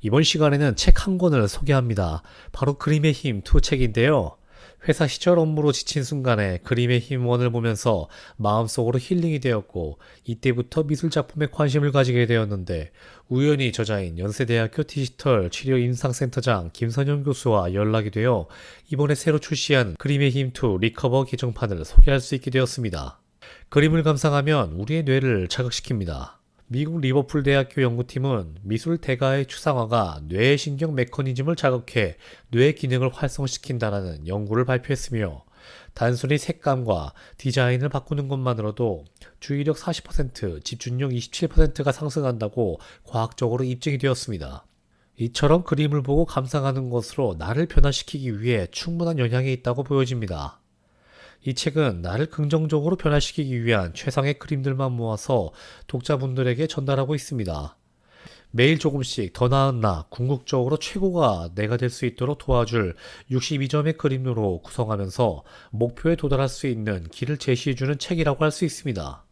이번 시간에는 책 한 권을 소개합니다. 바로 그림의 힘 2 책인데요. 회사 시절 업무로 지친 순간에 그림의 힘 1을 보면서 마음속으로 힐링이 되었고 이때부터 미술 작품에 관심을 가지게 되었는데 우연히 저자인 연세대학교 디지털 치료 임상센터장 김선영 교수와 연락이 되어 이번에 새로 출시한 그림의 힘 2 리커버 개정판을 소개할 수 있게 되었습니다. 그림을 감상하면 우리의 뇌를 자극시킵니다. 미국 리버풀 대학교 연구팀은 미술 대가의 추상화가 뇌의 신경 메커니즘을 자극해 뇌 기능을 활성시킨다는 연구를 발표했으며 단순히 색감과 디자인을 바꾸는 것만으로도 주의력 40%, 집중력 27%가 상승한다고 과학적으로 입증이 되었습니다. 이처럼 그림을 보고 감상하는 것으로 나를 변화시키기 위해 충분한 영향이 있다고 보여집니다. 이 책은 나를 긍정적으로 변화시키기 위한 최상의 그림들만 모아서 독자분들에게 전달하고 있습니다. 매일 조금씩 더 나은 나, 궁극적으로 최고가 내가 될 수 있도록 도와줄 62점의 그림으로 구성하면서 목표에 도달할 수 있는 길을 제시해주는 책이라고 할 수 있습니다.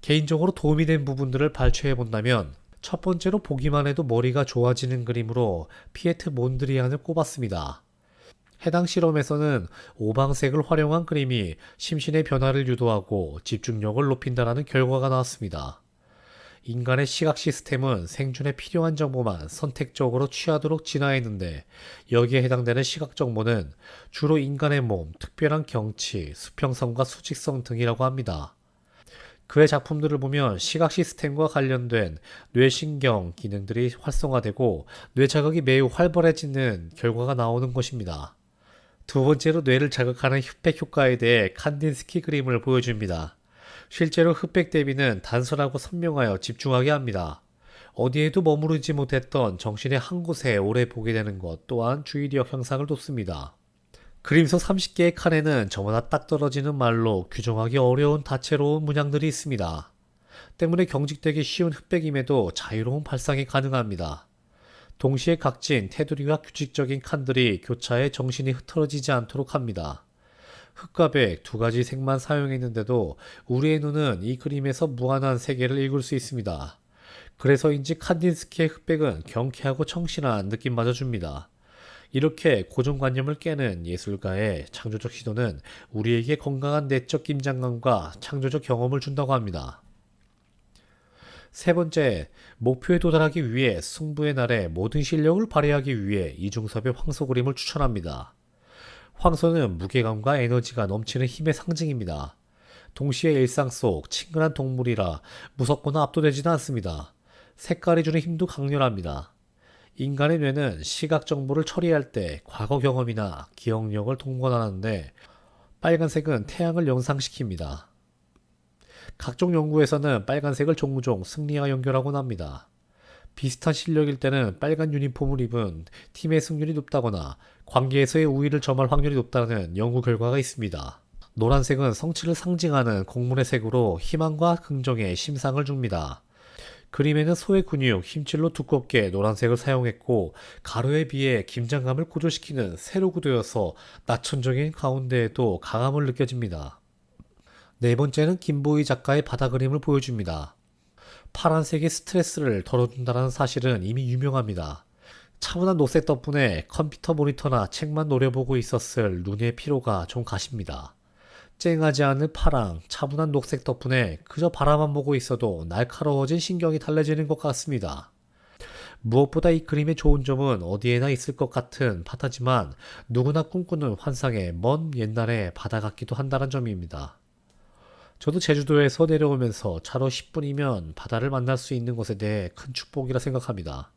개인적으로 도움이 된 부분들을 발췌해 본다면 첫 번째로 보기만 해도 머리가 좋아지는 그림으로 피에트 몬드리안을 꼽았습니다. 해당 실험에서는 오방색을 활용한 그림이 심신의 변화를 유도하고 집중력을 높인다는 결과가 나왔습니다. 인간의 시각 시스템은 생존에 필요한 정보만 선택적으로 취하도록 진화했는데 여기에 해당되는 시각 정보는 주로 인간의 몸, 특별한 경치, 수평성과 수직성 등이라고 합니다. 그의 작품들을 보면 시각 시스템과 관련된 뇌신경 기능들이 활성화되고 뇌 자극이 매우 활발해지는 결과가 나오는 것입니다. 두 번째로 뇌를 자극하는 흑백 효과에 대해 칸딘스키 그림을 보여줍니다. 실제로 흑백 대비는 단순하고 선명하여 집중하게 합니다. 어디에도 머무르지 못했던 정신의 한 곳에 오래 보게 되는 것 또한 주의력 향상을 돕습니다. 그림 속 30개의 칸에는 저마다 딱 떨어지는 말로 규정하기 어려운 다채로운 문양들이 있습니다. 때문에 경직되기 쉬운 흑백임에도 자유로운 발상이 가능합니다. 동시에 각진 테두리와 규칙적인 칸들이 교차에 정신이 흐트러지지 않도록 합니다. 흑과 백 두 가지 색만 사용했는데도 우리의 눈은 이 그림에서 무한한 세계를 읽을 수 있습니다. 그래서인지 칸딘스키의 흑백은 경쾌하고 청신한 느낌마저 줍니다. 이렇게 고정관념을 깨는 예술가의 창조적 시도는 우리에게 건강한 내적 긴장감과 창조적 경험을 준다고 합니다. 세 번째, 목표에 도달하기 위해 승부의 날에 모든 실력을 발휘하기 위해 이중섭의 황소 그림을 추천합니다. 황소는 무게감과 에너지가 넘치는 힘의 상징입니다. 동시에 일상 속 친근한 동물이라 무섭거나 압도되지는 않습니다. 색깔이 주는 힘도 강렬합니다. 인간의 뇌는 시각 정보를 처리할 때 과거 경험이나 기억력을 동반하는데 빨간색은 태양을 연상시킵니다. 각종 연구에서는 빨간색을 종종 승리와 연결하곤 합니다. 비슷한 실력일 때는 빨간 유니폼을 입은 팀의 승률이 높다거나 관계에서의 우위를 점할 확률이 높다는 연구 결과가 있습니다. 노란색은 성취를 상징하는 공문의 색으로 희망과 긍정에 심상을 줍니다. 그림에는 소의 근육, 힘줄로 두껍게 노란색을 사용했고 가로에 비해 긴장감을 고조시키는 세로 구도여서 나천적인 가운데에도 강함을 느껴집니다. 네 번째는 김보희 작가의 바다 그림을 보여줍니다. 파란색이 스트레스를 덜어준다는 사실은 이미 유명합니다. 차분한 녹색 덕분에 컴퓨터 모니터나 책만 노려보고 있었을 눈의 피로가 좀 가십니다. 쨍하지 않은 파랑, 차분한 녹색 덕분에 그저 바라만 보고 있어도 날카로워진 신경이 달래지는 것 같습니다. 무엇보다 이 그림의 좋은 점은 어디에나 있을 것 같은 바다지만 누구나 꿈꾸는 환상의 먼 옛날의 바다 같기도 한다는 점입니다. 저도 제주도에서 내려오면서 차로 10분이면 바다를 만날 수 있는 것에 대해 큰 축복이라 생각합니다.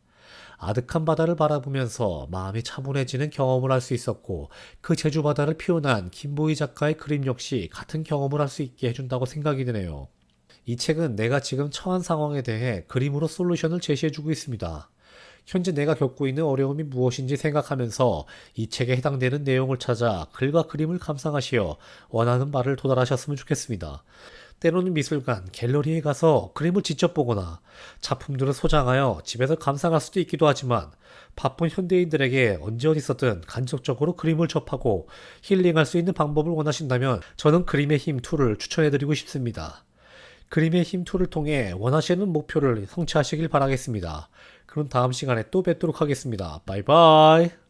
아득한 바다를 바라보면서 마음이 차분해지는 경험을 할 수 있었고 그 제주 바다를 표현한 김보희 작가의 그림 역시 같은 경험을 할 수 있게 해준다고 생각이 드네요. 이 책은 내가 지금 처한 상황에 대해 그림으로 솔루션을 제시해주고 있습니다. 현재 내가 겪고 있는 어려움이 무엇인지 생각하면서 이 책에 해당되는 내용을 찾아 글과 그림을 감상하시어 원하는 바를 도달하셨으면 좋겠습니다. 때로는 미술관, 갤러리에 가서 그림을 직접 보거나 작품들을 소장하여 집에서 감상할 수도 있기도 하지만 바쁜 현대인들에게 언제 어디서든 간접적으로 그림을 접하고 힐링할 수 있는 방법을 원하신다면 저는 그림의 힘 2를 추천해드리고 싶습니다. 그림의 힘 2를 통해 원하시는 목표를 성취하시길 바라겠습니다. 그럼 다음 시간에 또 뵙도록 하겠습니다. 바이바이.